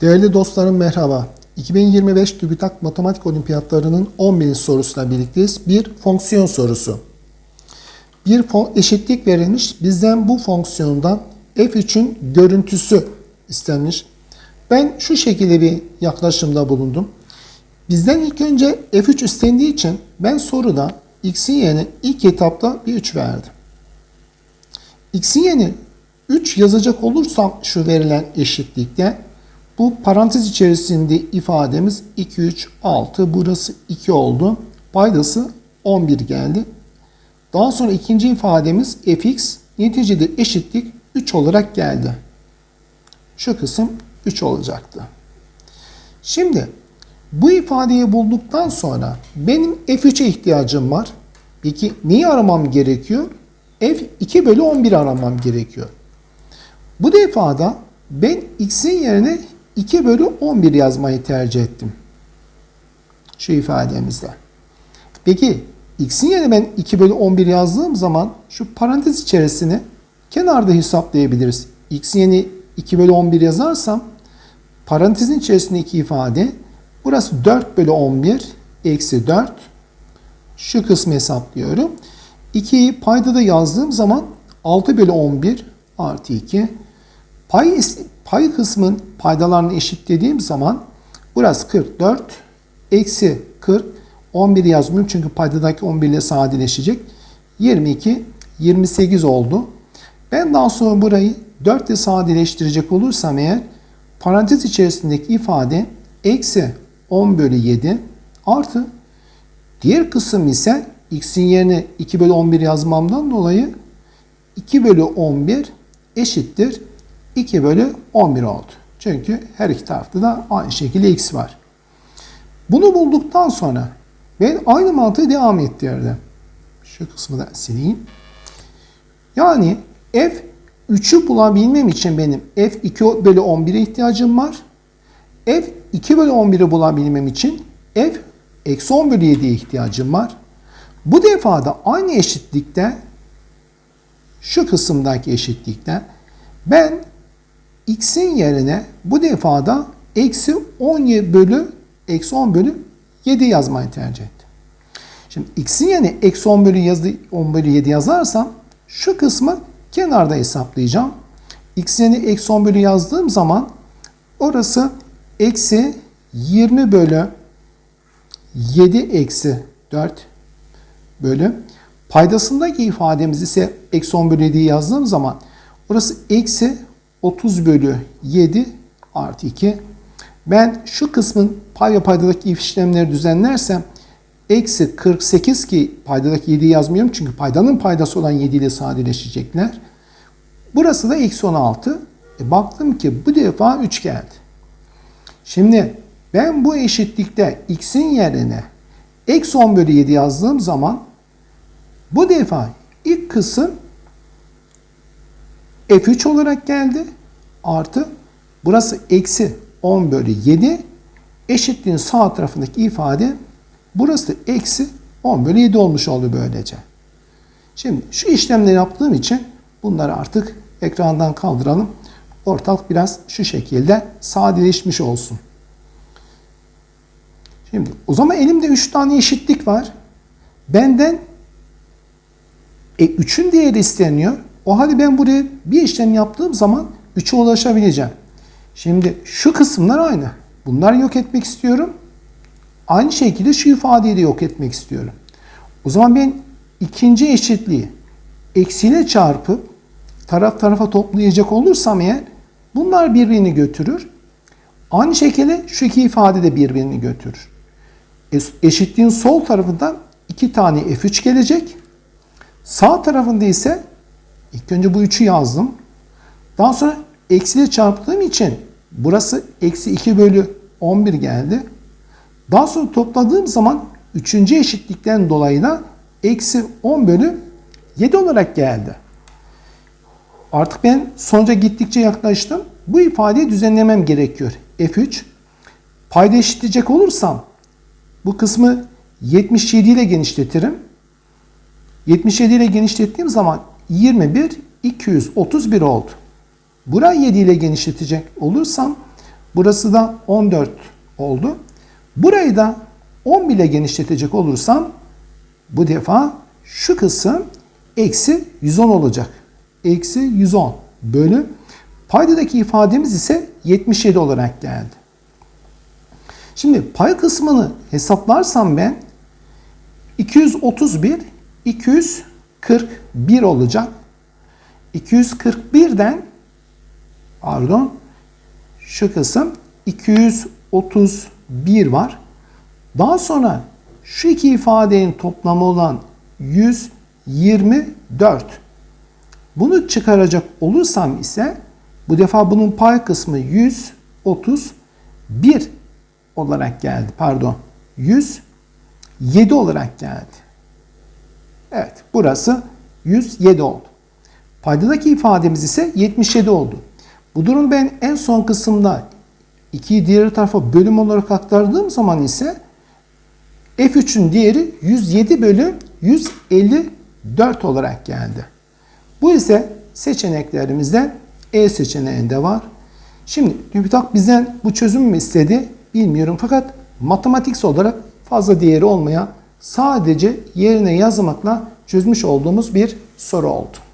Değerli dostlarım merhaba. 2025 TÜBİTAK Matematik Olimpiyatlarının 11. sorusuyla birlikteyiz. Bir fonksiyon sorusu. Bir eşitlik verilmiş. Bizden bu fonksiyondan f3'ün görüntüsü istenmiş. Ben şu şekilde bir yaklaşımda bulundum. Bizden ilk önce f3 istendiği için ben soruda x'in yerine ilk etapta bir 3 verdim. X'in yerine 3 yazacak olursam şu verilen eşitlikte bu parantez içerisinde ifademiz 2, 3, 6. Burası 2 oldu. Paydası 11 geldi. Daha sonra ikinci ifademiz fx neticede eşitlik 3 olarak geldi. Şu kısım 3 olacaktı. Şimdi bu ifadeyi bulduktan sonra benim f3'e ihtiyacım var. Peki neyi aramam gerekiyor? f2 bölü 11 aramam gerekiyor. Bu defada ben x'in yerine 2 bölü 11 yazmayı tercih ettim. Şu ifademizde. Peki x'in yerine ben 2 bölü 11 yazdığım zaman şu parantez içerisini kenarda hesaplayabiliriz. x'in yerine 2 bölü 11 yazarsam parantezin içerisindeki ifade burası 4 bölü 11 eksi 4 şu kısmı hesaplıyorum. 2'yi paydada yazdığım zaman 6 bölü 11 artı 2 Pay, pay kısmın paydalarını eşitlediğim zaman burası 44 eksi 40 11 yazmıyorum çünkü paydadaki 11 ile sadeleşecek. 22 28 oldu. Ben daha sonra burayı 4 ile sadeleştirecek olursam eğer parantez içerisindeki ifade eksi 10 bölü 7 artı diğer kısım ise x'in yerine 2 bölü 11 yazmamdan dolayı 2 bölü 11 eşittir 2 bölü 11 oldu. Çünkü her iki tarafta da aynı şekilde x var. Bunu bulduktan sonra ben aynı mantığı devam ettirdim. Şu kısmı da sileyim. Yani f 3'ü bulabilmem için benim f 2 bölü 11'e ihtiyacım var. f 2 bölü 11'i bulabilmem için f eksi 10 bölü 7'ye ihtiyacım var. Bu defada aynı eşitlikte şu kısımdaki eşitlikte ben x'in yerine bu defada eksi 10 bölü eksi 10 bölü 7 yazmayı tercih ettim. Şimdi x'in yerine eksi 10 bölü, yazı, 10 bölü 7 yazarsam şu kısmı kenarda hesaplayacağım. x'in yerine eksi 10 bölü yazdığım zaman orası eksi 20 bölü 7 eksi 4 bölü paydasındaki ifademiz ise eksi 10 bölü 7'yi yazdığım zaman orası eksi 30 bölü 7 artı 2. Ben şu kısmın pay ve paydadaki işlemleri düzenlersem eksi 48 ki paydadaki 7'yi yazmıyorum çünkü paydanın paydası olan 7 ile sadeleşecekler. Burası da eksi 16. E baktım ki bu defa 3 geldi. Şimdi ben bu eşitlikte x'in yerine eksi 10 bölü 7 yazdığım zaman bu defa ilk kısım F3 olarak geldi. Artı burası eksi 10 bölü 7 eşitliğin sağ tarafındaki ifade burası eksi 10 bölü 7 olmuş oldu böylece. Şimdi şu işlemleri yaptığım için bunları artık ekrandan kaldıralım. Ortalık biraz şu şekilde sadeleşmiş olsun. Şimdi o zaman elimde 3 tane eşitlik var. Benden e, 3'ün değeri isteniyor. O halde ben buraya bir işlem yaptığım zaman 3'e ulaşabileceğim. Şimdi şu kısımlar aynı. Bunları yok etmek istiyorum. Aynı şekilde şu ifadeyi de yok etmek istiyorum. O zaman ben ikinci eşitliği eksiyle çarpıp taraf tarafa toplayacak olursam eğer bunlar birbirini götürür. Aynı şekilde şu iki ifade de birbirini götürür. Eşitliğin sol tarafından iki tane f3 gelecek. Sağ tarafında ise ilk önce bu 3'ü yazdım. Daha sonra eksiyle çarptığım için burası eksi 2 bölü 11 geldi. Daha sonra topladığım zaman 3. eşitlikten dolayı da eksi 10 bölü 7 olarak geldi. Artık ben sonuca gittikçe yaklaştım. Bu ifadeyi düzenlemem gerekiyor. F3 payda eşitleyecek olursam bu kısmı 77 ile genişletirim. 77 ile genişlettiğim zaman 21 231 oldu. Burayı 7 ile genişletecek olursam Burası da 14 oldu. Burayı da 10 bile genişletecek olursam bu defa şu kısım eksi 110 olacak. Eksi 110 bölü paydadaki ifademiz ise 77 olarak geldi. Şimdi pay kısmını hesaplarsam ben 231 241 olacak. 241'den pardon şu kısım 231 var. Daha sonra şu iki ifadenin toplamı olan 124. Bunu çıkaracak olursam ise bu defa bunun pay kısmı 131 olarak geldi. Pardon. 107 olarak geldi. Evet, burası 107 oldu. Paydadaki ifademiz ise 77 oldu. Bu durum ben en son kısımda 2'yi diğer tarafa bölüm olarak aktardığım zaman ise F3'ün değeri 107 bölü 154 olarak geldi. Bu ise seçeneklerimizde E seçeneğinde var. Şimdi TÜBİTAK bizden bu çözüm mü istedi bilmiyorum fakat matematiksel olarak fazla değeri olmayan sadece yerine yazmakla çözmüş olduğumuz bir soru oldu.